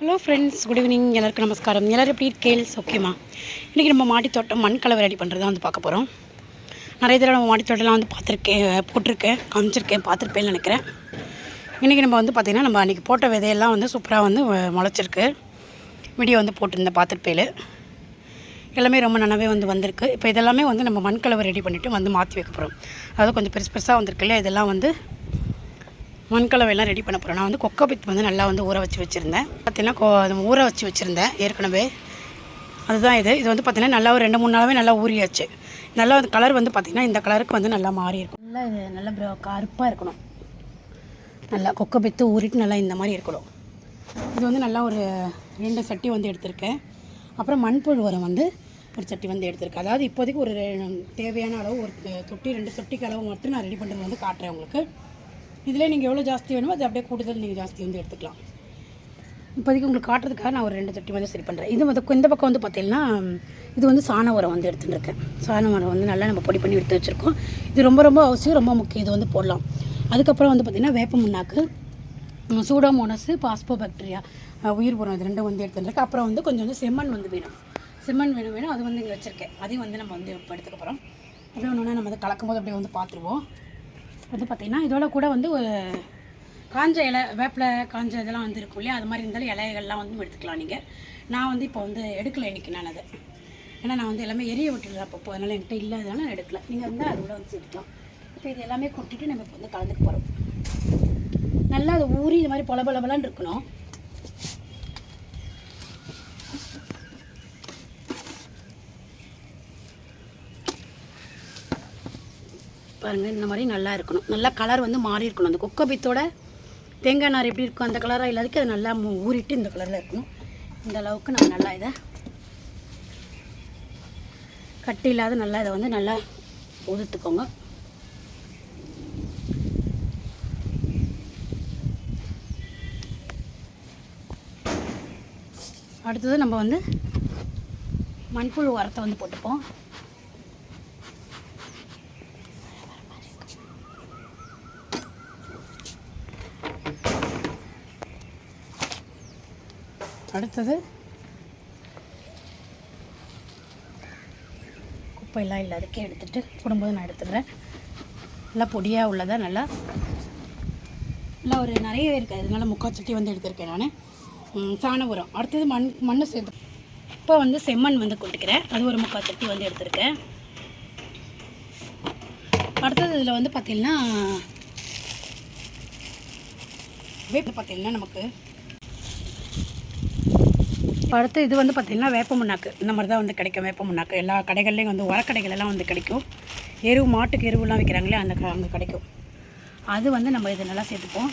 Hello friends good evening எல்லாருக்கும் நமஸ்காரம். எல்லோரும் எப்படி கேள்ஸ் ஓகேம்மா இன்றைக்கி நம்ம மாடி தோட்டம் மண் கலவை ரெடி பண்ணுறது தான் வந்து பார்க்க போகிறோம் நிறைய தடவை நம்ம மாடி தோட்டம்லாம் வந்து பார்த்துருக்கேன் போட்டிருக்கேன் காமிச்சிருக்கேன் பார்த்துருப்பேன்னு நினைக்கிறேன். இன்றைக்கி நம்ம வந்து பார்த்திங்கன்னா நம்ம அன்றைக்கி போட்ட விதையெல்லாம் வந்து சூப்பராக வந்து முளைச்சிருக்கு. வீடியோ வந்து போட்டிருந்தேன் பார்த்துருப்பேன் எல்லாமே ரொம்ப நல்லாவே வந்து வந்திருக்கு. இப்போ இதெல்லாமே வந்து நம்ம மண் கலவை ரெடி பண்ணிவிட்டு வந்து மாற்றி வைக்க போகிறோம் அதாவது கொஞ்சம் பெருசு பெருசாக வந்திருக்கு இல்லையா? இதெல்லாம் வந்து மண்கலவையெல்லாம் ரெடி பண்ண போகிறேன் நான் வந்து கொக்கோபித் வந்து நல்லா வந்து ஊற வச்சு வச்சுருந்தேன். பார்த்திங்கன்னா கொ அது ஊற வச்சு வச்சுருந்தேன் ஏற்கனவே. அதுதான் இது. இது வந்து பார்த்திங்கன்னா நல்லா ஒரு ரெண்டு மூணு நாளாவே நல்லா ஊறியாச்சு. நல்லா வந்து கலர் வந்து பார்த்திங்கன்னா இந்த கலருக்கு வந்து நல்லா மாறி இருக்கும். நல்லா இது நல்லா ப்ரோ கருப்பாக இருக்கணும். நல்லா கொக்கோபித்து ஊறிட்டு நல்லா இந்த மாதிரி இருக்கணும். இது வந்து நல்லா ஒரு ரெண்டு சட்டி வந்து எடுத்திருக்கேன். அப்புறம் மண்புழு உரம் வந்து ஒரு சட்டி வந்து எடுத்திருக்கேன். அதாவது இப்போதைக்கு ஒரு தேவையான அளவு ஒரு தொட்டி ரெண்டு தொட்டிக்கு அளவு மட்டும் நான் ரெடி பண்ணுறது வந்து காட்டுறேன் உங்களுக்கு. இதில் நீங்கள் எவ்வளோ ஜாஸ்தி வேணுமோ அது அப்படியே கூடுதல் நீங்கள் ஜாஸ்தி வந்து எடுத்துக்கலாம். இப்போதைக்கு உங்களுக்கு காட்டுறதுக்காக நான் ஒரு ரெண்டு தொட்டி வந்து சரி பண்ணுறேன் இது வந்து இந்த பக்கம் வந்து பார்த்தீங்கன்னா இது வந்து சாண உரம் வந்து எடுத்துட்டுருக்கேன். சாண உரம் வந்து நல்லா நம்ம பொடி பண்ணி எடுத்து வச்சுருக்கோம். இது ரொம்ப ரொம்ப அவசியம் ரொம்ப முக்கியம். இது வந்து போடலாம். அதுக்கப்புறம் வந்து பார்த்திங்கன்னா வேப்ப முன்னாக்கு சூடோமோனஸு பாஸ்போ பாக்டீரியா உயிர் உரம் இது ரெண்டும் வந்து எடுத்துட்டுருக்கு அப்புறம் வந்து கொஞ்சம் வந்து செம்மண் வந்து வேணும். செம்மண் வேணும் வேணும். அது வந்து இங்கே வச்சுருக்கேன். அதையும் வந்து நம்ம வந்து இப்போ எடுத்துக்க போகிறோம் அப்படியே ஒன்று நம்ம வந்து கலக்கும் போது அப்படியே வந்து பார்த்துருவோம் வந்து பார்த்திங்கன்னா இதோட கூட வந்து ஒரு காஞ்ச இலை வேப்பிலை காஞ்ச இதெல்லாம் வந்து இருக்கும் இல்லையா? அது மாதிரி இருந்தாலும் இலைகள்லாம் வந்து எடுத்துக்கலாம் நீங்கள் நான் வந்து இப்போ வந்து எடுக்கலை இன்றைக்கி நான் அதை. ஏன்னா நான் வந்து எல்லாமே எரிய விட்டுடுறேன் அப்பப்போ அதனால் என்கிட்ட இல்லாதனால நான் எடுக்கல. நீங்கள் வந்து அதோட வந்து சேர்த்துக்கலாம். இப்போ இது எல்லாமே கொட்டிட்டு நம்ம இப்போ வந்து கலந்துக்கு போகிறோம் நல்லா அது ஊறி இது மாதிரி பொல பொல இருக்கணும். பாருங்கள் இந்த மாதிரி நல்லா இருக்கணும். நல்லா கலர் வந்து மாறி இருக்கணும். அந்த கொக்கோபித்தோட தேங்காய் நார் எப்படி இருக்கும் அந்த கலராக இல்லாதக்கு அது நல்லா ஊறிட்டு இந்த கலரில் இருக்கணும். இந்த அளவுக்கு நம்ம நல்லா இதை கட்டி இல்லாத நல்லா இதை வந்து நல்லா உதுத்துக்கோங்க. அடுத்தது நம்ம வந்து மண்புழு உரத்தை வந்து போட்டுப்போம். அடுத்தது? குப்பையெல்லாம் இல்லாதக்கே எடுத்துகிட்டு போடும்போது நான் எடுத்துடுறேன். நல்லா பொடியாக உள்ளதாக நல்லா நல்லா ஒரு நிறையவே இருக்குது. அதனால முக்கால் சட்டி வந்து எடுத்திருக்கேன் நான். சாண உரம் அடுத்தது மண் மண் சேர்த்து இப்போ வந்து செம்மண் வந்து கொட்டிக்கிறேன். அது ஒரு முக்கால் சட்டி வந்து எடுத்திருக்கேன். அடுத்தது இதில் வந்து பார்த்திங்கன்னா வேப்ப பார்த்திங்கன்னா நமக்கு அடுத்து இது வந்து பார்த்திங்கன்னா வேப்ப முன்னாக்கு. இந்த மாதிரி தான் வந்து கிடைக்கும் வேப்ப முன்னாக்கு. எல்லா கடைகள்லேயும் வந்து உரக்கடைகள் எல்லாம் வந்து கிடைக்கும். எருவு மாட்டுக்கு எருவுலாம் விற்கிறாங்களே அந்த க- அங்கே கிடைக்கும். அது வந்து நம்ம இது நல்லா சேர்த்துப்போம்.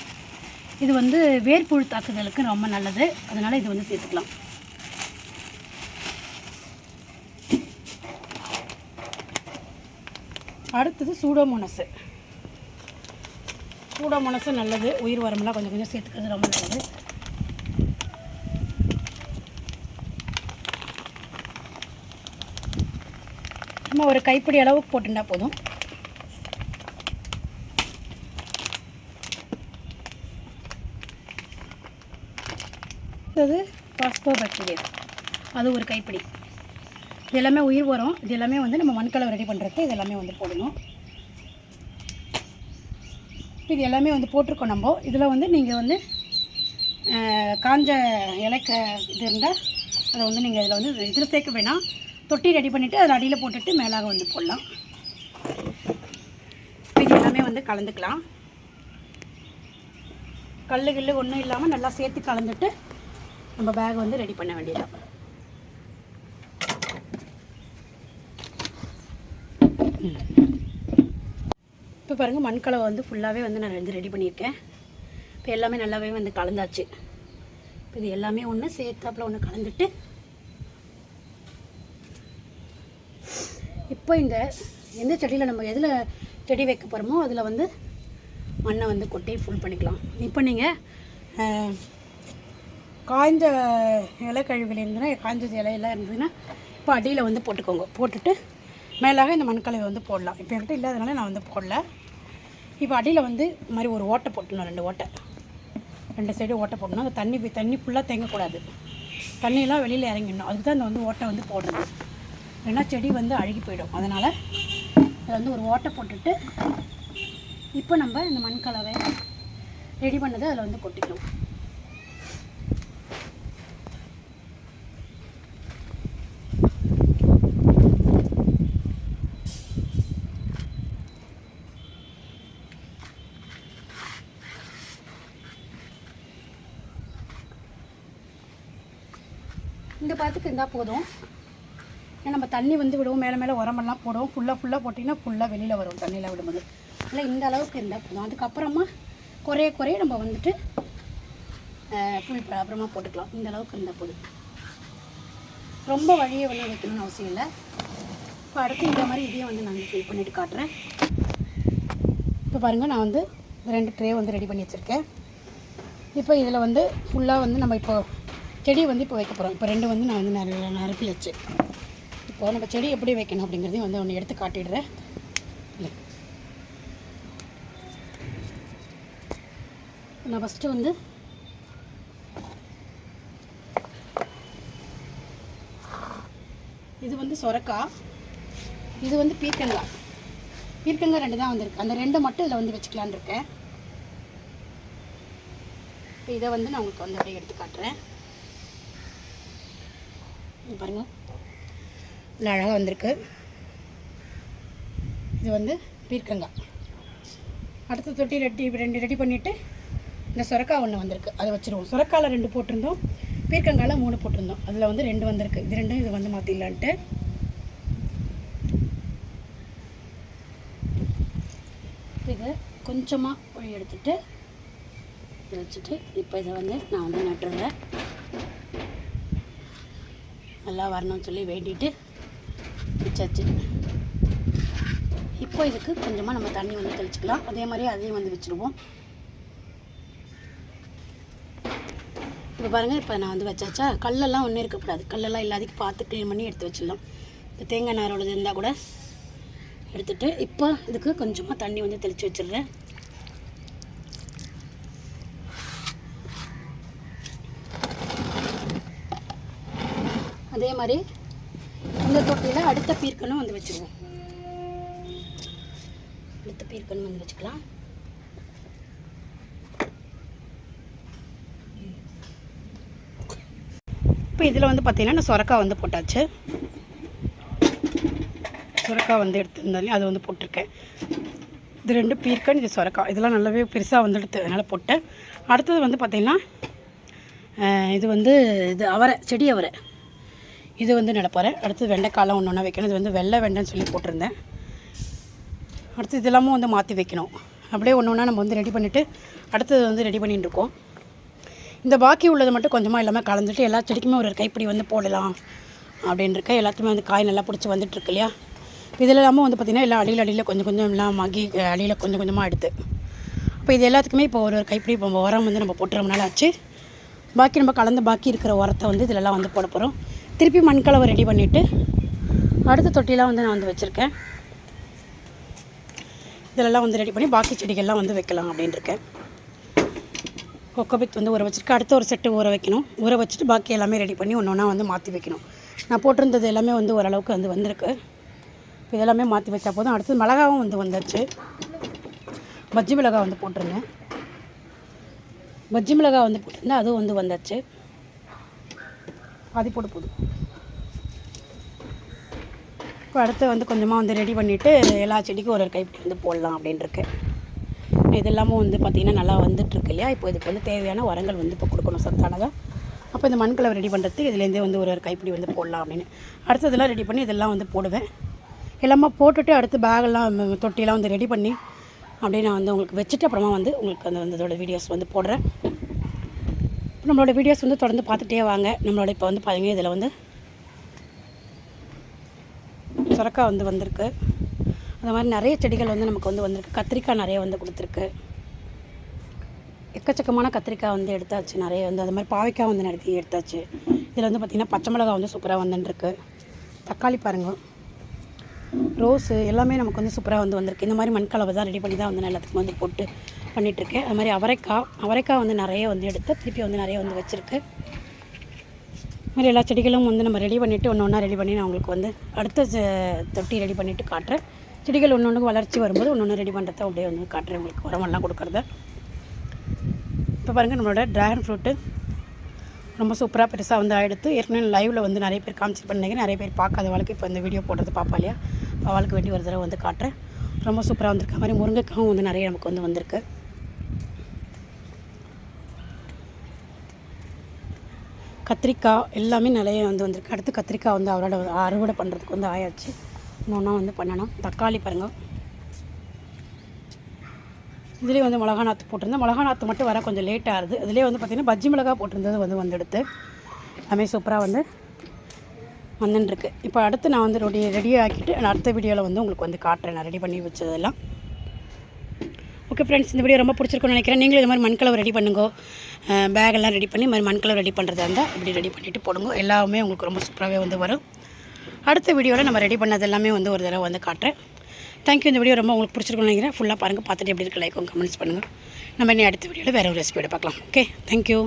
இது வந்து வேர்ப்புழு தாக்குதலுக்கு ரொம்ப நல்லது. அதனால் இது வந்து சேர்த்துக்கலாம். அடுத்தது சூடோமோனஸு சூடோமோனஸு நல்லது. உயிர் உரமெல்லாம் கொஞ்சம் கொஞ்சம் சேர்த்துக்கிறது ரொம்ப நல்லது. சும்மா ஒரு கைப்பிடி அளவுக்கு போட்டுட்டா போதும். அது பாஸ்போ பாக்டீரியா அது ஒரு கைப்பிடி. இது எல்லாமே உயிர் உரம் இது எல்லாமே வந்து நம்ம மண்கலவை ரெடி பண்ணுறதுக்கு இது எல்லாமே வந்து போடணும். இது எல்லாமே வந்து போட்டிருக்கோம் நம்ம. இதில் வந்து நீங்கள் வந்து காஞ்ச இலைக்க இது இருந்தால் அதை வந்து நீங்கள் இதில் வந்து இதில் சேர்க்க வேணாம். தொட்டி ரெடி பண்ணிவிட்டு அதில் அடியில் போட்டுட்டு மேலாக வந்து போடலாம். இது எல்லாமே வந்து கலந்துக்கலாம். கல் கில்லு ஒன்றும் இல்லாமல் நல்லா சேர்த்து கலந்துட்டு நம்ம பேக் வந்து ரெடி பண்ண வேண்டியதான் இப்போ பாருங்கள் மண்கலவை வந்து ஃபுல்லாகவே வந்து நான் வந்து ரெடி பண்ணியிருக்கேன். இப்போ எல்லாமே நல்லாவே வந்து கலந்தாச்சு. இப்போ இது எல்லாமே ஒன்று சேர்த்தாப்பில் ஒன்று கலந்துட்டு இப்போ இந்த எந்த செடியில் நம்ம எதில் செடி வைக்க போகிறோமோ அதில் வந்து மண்ணை வந்து கொட்டி ஃபுல் பண்ணிக்கலாம். இப்போ நீங்கள் காய்ஞ்ச இலைக்கழிவுகள் இருந்ததுன்னா காய்ஞ்ச இலையெல்லாம் இருந்ததுன்னா இப்போ அடியில் வந்து போட்டுக்கோங்க. போட்டுட்டு மேலாக இந்த மண்கலவை வந்து போடலாம். இப்போ என்கிட்ட இல்லாதனால நான் வந்து போடல. இப்போ அடியில் வந்து இந்த மாதிரி ஒரு ஓட்டை போட்டணும் ரெண்டு ஓட்டை. ரெண்டு சைடு ஓட்டை போட்டணும் அந்த தண்ணி தண்ணி ஃபுல்லாக தேங்கக்கூடாது. தண்ணியெல்லாம் வெளியில் இறங்கிடணும். அதுக்கு தான் இந்த வந்து ஓட்டை வந்து போடுறது ஏன்னா செடி வந்து அழுகி போயிடும். அதனால் அதை வந்து ஒரு ஓட்டை போட்டுட்டு இப்போ நம்ம இந்த மண் கலவை ரெடி பண்ணதை அதில் வந்து கொட்டிக்கணும். இந்த பதத்துக்கு இருந்தால் போதும். ஏன்னா நம்ம தண்ணி வந்து விடுவோம் மேலே மேலே உரமெல்லாம் போடுவோம். ஃபுல்லாக ஃபுல்லாக போட்டிங்கன்னா ஃபுல்லாக வெளியில் வரும் தண்ணியில் விடும்போது. இல்லை இந்த அளவுக்கு இருந்தால் போதும். அதுக்கப்புறமா குறைய குறைய நம்ம வந்துட்டு ஃபுல் அப்புறமா போட்டுக்கலாம். இந்த அளவுக்கு இருந்தால் போதும். ரொம்ப வழியை வந்து வைக்கணும்னு அவசியம் இல்லை. இப்போ அடுத்து இந்த மாதிரி இதையும் வந்து நான் ஃபில் பண்ணிவிட்டு காட்டுறேன். இப்போ பாருங்கள் நான் வந்து ரெண்டு ட்ரே வந்து ரெடி பண்ணி வச்சுருக்கேன். இப்போ இதில் வந்து ஃபுல்லாக வந்து நம்ம இப்போ செடி வந்து இப்போ வைக்க போகிறோம் இப்போ ரெண்டு வந்து நான் வந்து நிறைய நிரப்பி வச்சு இப்போ நம்ம செடி எப்படி வைக்கணும் அப்படிங்கிறதையும் வந்து ஒன்று எடுத்து காட்டிடுறேன். இல்லை. நான் ஃபஸ்ட்டு வந்து இது வந்து சொரக்காய் இது வந்து பீர்க்கங்காய் பீர்க்கங்காய் ரெண்டு தான் வந்திருக்கு. அந்த ரெண்டை மட்டும் இதில் வந்து வச்சுக்கலான்னு இருக்கேன். இப்போ இதை வந்து நான் உங்களுக்கு வந்து அப்படியே எடுத்து காட்டுறேன். பாருங்கள் நல்லா அழகாக வந்திருக்கு. இது வந்து பீர்க்கங்காய் அடுத்த தொட்டி ரெட்டி ரெண்டு ரெடி பண்ணிவிட்டு இந்த சுரக்காய் ஒன்று வந்திருக்கு. அதை வச்சுருவோம். சுரக்காயில் ரெண்டு போட்டிருந்தோம். பீர்க்கங்காயில் மூணு போட்டிருந்தோம். அதில் வந்து ரெண்டு வந்திருக்கு. இது ரெண்டும் இது வந்து மாற்றிடலான்ட்டு இது கொஞ்சமாக ஒழி எடுத்துட்டு இதை வச்சுட்டு இப்போ இதை வந்து நான் வந்து நட்டுறேன். நல்லா வரணும்னு சொல்லி வேண்டிட்டு பிடிச்சாச்சு இப்போ இதுக்கு கொஞ்சமாக நம்ம தண்ணி வந்து தெளிச்சுக்கலாம். அதே மாதிரி அதையும் வந்து வச்சுருவோம் இப்போ பாருங்கள் இப்போ நான் வந்து வச்சாச்சா? கல்லெல்லாம் ஒன்றும் இருக்கக்கூடாது. கல்லெல்லாம் இல்லாததுக்கு பார்த்து க்ளீன் பண்ணி எடுத்து வச்சிடலாம். இப்போ தேங்காய் நாரோடது இருந்தால் கூட எடுத்துட்டு இப்போ இதுக்கு கொஞ்சமாக தண்ணி வந்து தெளித்து வச்சிடுறேன். அதே மாதிரி இந்த தொட்டியில் அடுத்த பீர்க்கனும் வந்து வச்சுருவோம். அடுத்த பீர்க்கனும் வந்து வச்சுக்கலாம். இப்போ இதில் வந்து பார்த்தீங்கன்னா நான் சொரக்காய் வந்து போட்டாச்சு. சுரக்காய் வந்து எடுத்துருந்தாலையும் அது வந்து போட்டிருக்கேன். இது ரெண்டு பீர்க்கன் இது சுரக்காய். இதெல்லாம் நல்லாவே பெருசாக வந்துடுது அதனால் போட்டேன். அடுத்தது வந்து பார்த்திங்கன்னா இது வந்து இது அவரை செடி அவரை. இது வந்து நடப்போகிறேன் அடுத்து வெண்டைக்காலாம் ஒன்று ஒன்றா வைக்கணும். இது வந்து வெள்ளை வெண்டைன்னு சொல்லி போட்டிருந்தேன். அடுத்து இதெல்லாமும் வந்து மாற்றி வைக்கணும். அப்படியே ஒன்று ஒன்றா நம்ம வந்து ரெடி பண்ணிவிட்டு அடுத்தது வந்து ரெடி பண்ணிகிட்டு இருக்கோம். இந்த பாக்கி உள்ளது மட்டும் கொஞ்சமாக எல்லாமே கலந்துட்டு எல்லா செடிக்குமே ஒரு கைப்பிடி வந்து போடலாம் அப்படின்னு எல்லாத்துக்குமே வந்து காய் நல்லா பிடிச்சி வந்துட்டுருக்கு இல்லையா? இதில் இல்லாமல் வந்து பார்த்திங்கன்னா எல்லாம் அடியில் அடியில் கொஞ்சம் கொஞ்சம் எல்லாம் மகி அடியில் கொஞ்சம் கொஞ்சமாக எடுத்து. அப்போ இது எல்லாத்துக்குமே இப்போ ஒரு ஒரு கைப்பிடி இப்போ உரம் வந்து நம்ம போட்டுறோம்னால ஆச்சு. பாக்கி நம்ம கலந்து பாக்கி இருக்கிற உரத்தை வந்து இதிலெல்லாம் வந்து போட போகிறோம் திருப்பி மண்கலவை ரெடி பண்ணிவிட்டு அடுத்த தொட்டிலாம் வந்து நான் வந்து வச்சுருக்கேன். இதிலெல்லாம் வந்து ரெடி பண்ணி பாக்கி செடிகள்லாம் வந்து வைக்கலாம் அப்படின்னு இருக்கேன் கொக்கோபித் வந்து ஊற வச்சுருக்கேன். அடுத்த ஒரு செட்டு ஊற வைக்கணும். ஊற வச்சுட்டு பாக்கி எல்லாமே ரெடி பண்ணி ஒன்று ஒன்றா வந்து மாற்றி வைக்கணும். நான் போட்டிருந்தது எல்லாமே வந்து ஓரளவுக்கு வந்து வந்திருக்கு. இப்போ இதெல்லாமே மாற்றி வச்சா போதும். அடுத்தது மிளகாவும் வந்து வந்துருச்சு பஜ்ஜி மிளகா வந்து போட்டிருந்தேன். பஜ்ஜி மிளகா வந்து போட்டிருந்தேன். அதுவும் வந்து வந்தாச்சு. பாதி போட்டு போதும் இப்போ அடுத்து வந்து கொஞ்சமாக வந்து ரெடி பண்ணிவிட்டு எல்லா செடிக்கும் ஒரு ஒரு கைப்பிடி வந்து போடலாம் அப்படின்னு இருக்கேன் இது எல்லாமும் வந்து பார்த்திங்கன்னா நல்லா வந்துட்டுருக்கு இல்லையா? இப்போ இதுக்கு வந்து தேவையான உரங்கள் வந்து இப்போ கொடுக்கணும் சத்தானதாக அப்போ இந்த மண்கலவை ரெடி பண்ணுறதுக்கு இதுலேருந்தே வந்து ஒரு ஒரு கைப்பிடி வந்து போடலாம் அப்படின்னு. அடுத்ததெல்லாம் ரெடி பண்ணி இதெல்லாம் வந்து போடுவேன். எல்லாமே போட்டுட்டு அடுத்து பேகெல்லாம் தொட்டியெல்லாம் வந்து ரெடி பண்ணி அப்படியே நான் வந்து உங்களுக்கு வச்சுட்டு அப்புறமா வந்து உங்களுக்கு அந்த வந்து இதோட வீடியோஸ் வந்து போடுறேன். நம்மளோட வீடியோஸ் வந்து தொடர்ந்து பார்த்துட்டே வாங்க. நம்மளோட இப்போ வந்து பாருங்க இதில் வந்து சுரக்காய் வந்து வந்திருக்கு. அந்த மாதிரி நிறைய செடிகள் வந்து நமக்கு வந்து வந்திருக்கு. கத்திரிக்காய் நிறைய வந்து கொடுத்துருக்கு. எக்கச்சக்கமான கத்திரிக்காய் வந்து எடுத்தாச்சு நிறைய வந்து. அது மாதிரி பாவைக்காய் வந்து நிறைய எடுத்தாச்சு. இதில் வந்து பார்த்திங்கன்னா பச்சை மிளகாய் வந்து சூப்பராக வந்துட்டுருக்கு தக்காளி பாருங்க. ரோஸு எல்லாமே நமக்கு வந்து சூப்பராக வந்து வந்திருக்கு. இந்த மாதிரி மண்கலவை தான் ரெடி பண்ணி தான் வந்து எல்லாத்துக்கும் வந்து போட்டு பண்ணிகிட்ருக்கேன் அது மாதிரி அவரைக்காய் அவரைக்காய் வந்து நிறைய வந்து எடுத்து திருப்பி வந்து நிறைய வந்து வச்சுருக்கு. இது மாதிரி எல்லா செடிகளும் வந்து நம்ம ரெடி பண்ணிவிட்டு ஒன்று ஒன்றா ரெடி பண்ணி நான் உங்களுக்கு வந்து அடுத்த தொட்டி ரெடி பண்ணிவிட்டு காட்டுறேன். செடிகள் ஒன்று ஒன்று வளர்ச்சி வரும்போது ஒன்று ஒன்று ரெடி பண்ணுறத அப்படியே வந்து காட்டுறேன் உங்களுக்கு உரமெல்லாம் கொடுக்குறத. இப்போ பாருங்கள் நம்மளோட ட்ராகன் ஃப்ரூட்டு ரொம்ப சூப்பராக பெருசாக வந்து எடுத்து ஏற்கனவே லைவில் வந்து நிறைய பேர் காமிச்சு பண்ணிங்க நிறைய பேர் பார்க்காத வாழ்க்கை இப்போ இந்த வீடியோ போடுறது பார்ப்பா இல்லையா? அவளுக்கு வேண்டி ஒரு தடவை வந்து காட்டுறேன். ரொம்ப சூப்பராக வந்திருக்க மாதிரி முருங்கைக்காவும் வந்து நிறைய நமக்கு வந்து வந்திருக்கு. கத்திரிக்காய் எல்லாமே நிறைய வந்து வந்திருக்கு. அடுத்து கத்திரிக்காய் வந்து அவரோட அறுவடை பண்ணுறதுக்கு வந்து ஆயாச்சு. இன்னொன்றா வந்து பண்ணணும் தக்காளி பாருங்கள் இதுலேயே வந்து மிளகா நாற்று போட்டிருந்தேன். மிளகா நாற்று மட்டும் வர கொஞ்சம் லேட் ஆகுது. இதுலேயே வந்து பார்த்திங்கன்னா பஜ்ஜி மிளகா போட்டிருந்தது வந்து வந்துடுத்து. அதுமாதிரி சூப்பராக வந்து வந்துட்டுருக்கு இப்போ அடுத்து நான் வந்து ரெடி ரெடி ஆக்கிட்டு நான் அடுத்த வீடியோவில் வந்து உங்களுக்கு வந்து காட்டுறேன். நான் ரெடி பண்ணி வச்சதெல்லாம். ஓகே ஃப்ரெண்ட்ஸ் இந்த வீடியோ ரொம்ப பிடிச்சிருக்கும்னு நினைக்கிறேன். நீங்களும் இது மாதிரி மண்கலவை ரெடி பண்ணுங்க. பேகெல்லாம் ரெடி பண்ணி மாதிரி மண்கலவை ரெடி பண்ணுறதா இருந்தால் இப்படி ரெடி பண்ணிவிட்டு போடுங்க. எல்லாமே உங்களுக்கு ரொம்ப சூப்பராகவே வந்து வரும். அடுத்த வீடியோவில் நம்ம ரெடி பண்ணது எல்லாமே வந்து ஒரு தடவை வந்து காட்டுறேன். தேங்க்யூ இந்த வீடியோ ரொம்ப உங்களுக்கு பிடிச்சிருக்கும்னு நினைக்கிறேன். ஃபுல்லாக பாருங்கள் பார்த்துட்டு எப்படி இருக்கு லைக்கும் கமெண்ட்ஸ் பண்ணுங்கள் நம்ம இனி அடுத்த வீடியோவில் வேறு ஒரு ரெசிபியோட பார்க்கலாம். Okay thank you